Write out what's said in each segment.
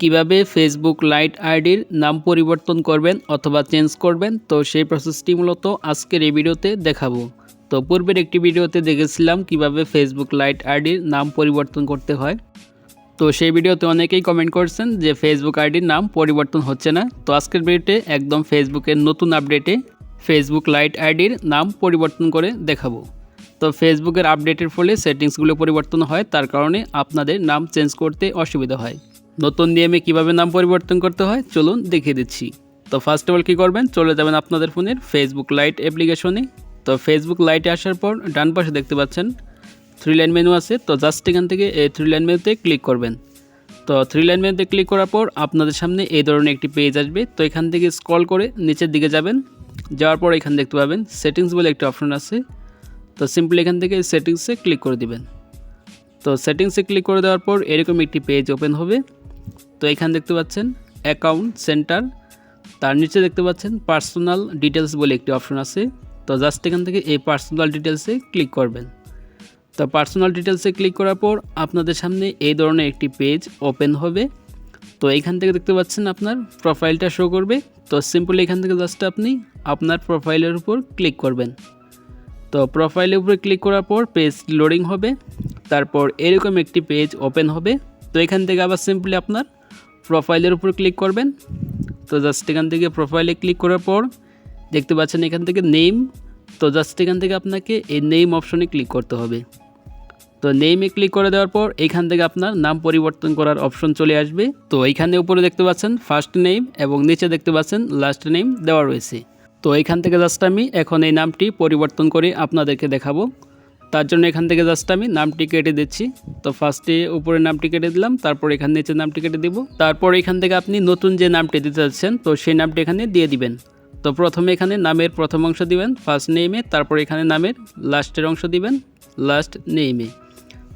কীভাবে Facebook light আইডির নাম পরিবর্তন করবেন অথবা চেঞ্জ করবেন? তো সেই প্রসেসটি মূলত আজকের এই ভিডিওতে দেখাবো। তো পূর্বের একটি ভিডিওতে দেখেছিলাম কীভাবে ফেসবুক লাইট আইডির নাম পরিবর্তন করতে হয়। তো সেই ভিডিওতে অনেকেই কমেন্ট করছেন যে ফেসবুক আইডির নাম পরিবর্তন হচ্ছে না। তো আজকের ভিডিওতে একদম ফেসবুকের নতুন আপডেটে ফেসবুক লাইট আইডির নাম পরিবর্তন করে দেখাবো। তো ফেসবুকের আপডেটের ফলে সেটিংসগুলো পরিবর্তন হয়, তার কারণে আপনাদের নাম চেঞ্জ করতে অসুবিধা হয়। নতুন নিয়মে কীভাবে নাম পরিবর্তন করতে হয়, চলুন দেখিয়ে দিচ্ছি। তো ফার্স্ট অফ অল কী করবেন? চলে যাবেন আপনাদের ফোনের ফেসবুক লাইট অ্যাপ্লিকেশনে তো ফেসবুক লাইটে আসার পর ডান পাশে দেখতে পাচ্ছেন থ্রি লাইন মেনু আছে। তো জাস্ট এখান থেকে এই থ্রি লাইন মেনুতে ক্লিক করবেন। তো থ্রি লাইন মেনুতে ক্লিক করার পর আপনাদের সামনে এই ধরনের একটি পেজ আসবে। তো এখান থেকে স্ক্রল করে নিচের দিকে যাবেন। যাওয়ার পর এখানে দেখতে পাবেন সেটিংস বলে একটা অপশন আছে। তো সিম্পলি এখান থেকে সেটিংসে ক্লিক করে দিবেন। তো সেটিংসে ক্লিক করে দেওয়ার পর এরকম একটি পেজ ওপেন হবে। তো এখানে দেখতে পাচ্ছেন অ্যাকাউন্ট সেন্টার তার নিচে দেখতে পাচ্ছেন পার্সোনাল ডিটেলস বলে একটি অপশন আছে। তো জাস্ট এখান থেকে এই পার্সোনাল ডিটেলসে ক্লিক করবেন। তো পার্সোনাল ডিটেলসে ক্লিক করার পর আপনাদের সামনে এই ধরনের একটি পেজ ওপেন হবে। তো এইখান থেকে দেখতে পাচ্ছেন আপনার প্রোফাইলটা শো করবে। তো সিম্পলি এখান থেকে জাস্ট আপনি আপনার প্রোফাইলের উপর ক্লিক করবেন। তো প্রোফাইলের উপরে ক্লিক করার পর পেজ লোডিং হবে। তারপর এরকম একটি পেজ ওপেন হবে। এখান থেকে আবার সিম্পলি আপনার প্রোফাইলের উপর ক্লিক করবেন। তো জাস্ট এখান থেকে প্রোফাইলে ক্লিক করার পর দেখতে পাচ্ছেন এখান থেকে নেম তো জাস্ট এখান থেকে আপনাকে এই নেম অপশনে ক্লিক করতে হবে। তো নেমে ক্লিক করে দেওয়ার পর এখান থেকে আপনার নাম পরিবর্তন করার অপশন চলে আসবে। তো এইখানে উপরে দেখতে পাচ্ছেন ফার্স্ট নেম এবং নিচে দেখতে পাচ্ছেন লাস্ট নেম দেওয়া রয়েছে। তো এখান থেকে জাস্ট আমি এখন এই নামটি পরিবর্তন করে আপনাদেরকে দেখাবো। তার জন্য এখান থেকে জাস্ট আমি নামটি কেটে দিচ্ছি। তো ফার্স্টে উপরে নামটি কেটে দিলাম, তারপর এখানে নিচে নামটি কেটে দিব। তারপর এখান থেকে আপনি নতুন যে নামটি দিতে চাচ্ছেন তো সেই নামটি এখানে দিয়ে দিবেন। তো প্রথমে এখানে নামের প্রথম অংশ দিবেন ফার্স্ট নেমে তারপর এখানে নামের লাস্টের অংশ দিবেন লাস্ট নেইমে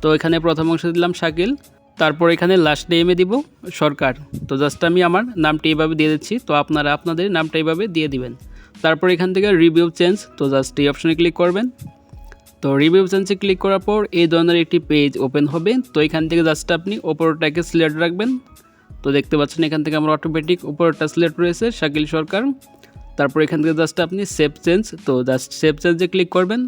তো এখানে প্রথম অংশ দিলাম শাকিল, তারপর এখানে লাস্ট নেমে দিব সরকার। তো জাস্ট আমি আমার নামটি এইভাবে দিয়ে দিচ্ছি, তো আপনারা আপনাদের নামটা এইভাবে দিয়ে দিবেন। তারপর এখান থেকে রিভিউ চেঞ্জ তো জাস্ট এই অপশনে ক্লিক করবেন। তো রিভিউ অপশানসে ক্লিক করার পর এই ধরনের একটি পেজ ওপেন হবে। তো এখান থেকে জাস্ট আপনি ওপরটাকে সিলেক্ট রাখবেন। তো দেখতে পাচ্ছেন এখান থেকে আমার অটোমেটিক উপরটা সিলেক্ট রয়েছে, শাকিল সরকার। তারপর এখান থেকে জাস্ট আপনি সেভ চেঞ্জ তো জাস্ট সেভ চেঞ্জে ক্লিক করবেন।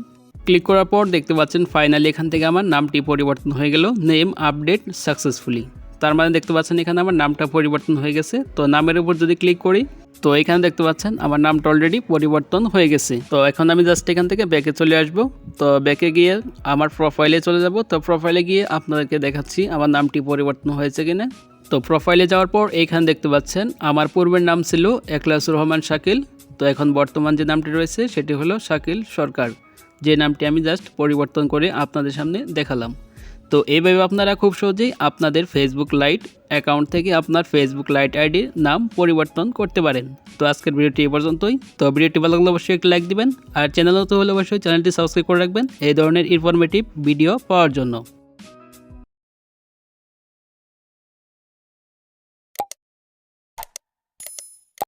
ক্লিক করার পর দেখতে পাচ্ছেন ফাইনালি এখান থেকে আমার নামটি পরিবর্তন হয়ে গেল। নেম আপডেট সাকসেসফুলি তার মানে দেখতে পাচ্ছেন এখানে আমার নামটা পরিবর্তন হয়ে গেছে। তো নামের উপর যদি ক্লিক করি, তো এখানে দেখতে পাচ্ছেন আমার নামটা অলরেডি পরিবর্তন হয়ে গেছে। তো এখন আমি জাস্ট এখান থেকে ব্যাকে চলে আসব। তো ব্যাকে গিয়ে আমার প্রোফাইলে চলে যাব। তো প্রোফাইলে গিয়ে আপনাদেরকে দেখাচ্ছি আমার নামটি পরিবর্তন হয়েছে কিনা। তো প্রোফাইলে যাওয়ার পর এইখানে দেখতে পাচ্ছেন আমার পূর্বের নাম ছিল একলাসুর রহমান শাকিল। তো এখন বর্তমান যে নামটি রয়েছে, সেটি হলো শাকিল সরকার। যে নামটি আমি জাস্ট পরিবর্তন করে আপনাদের সামনে দেখালাম। তো এইভাবে আপনারা খুব সহজেই আপনাদের ফেসবুক লাইট অ্যাকাউন্ট থেকে আপনার ফেসবুক লাইট আইডির নাম পরিবর্তন করতে পারেন। তো আজকের ভিডিওটি এ পর্যন্তই। তো ভিডিওটি ভালো লাগলে অবশ্যই একটি লাইক দিবেন। আর চ্যানেল তো হলে অবশ্যই চ্যানেলটি সাবস্ক্রাইব করে রাখবেন। এই ধরনের ইনফরমেটিভ ভিডিও পাওয়ার জন্য।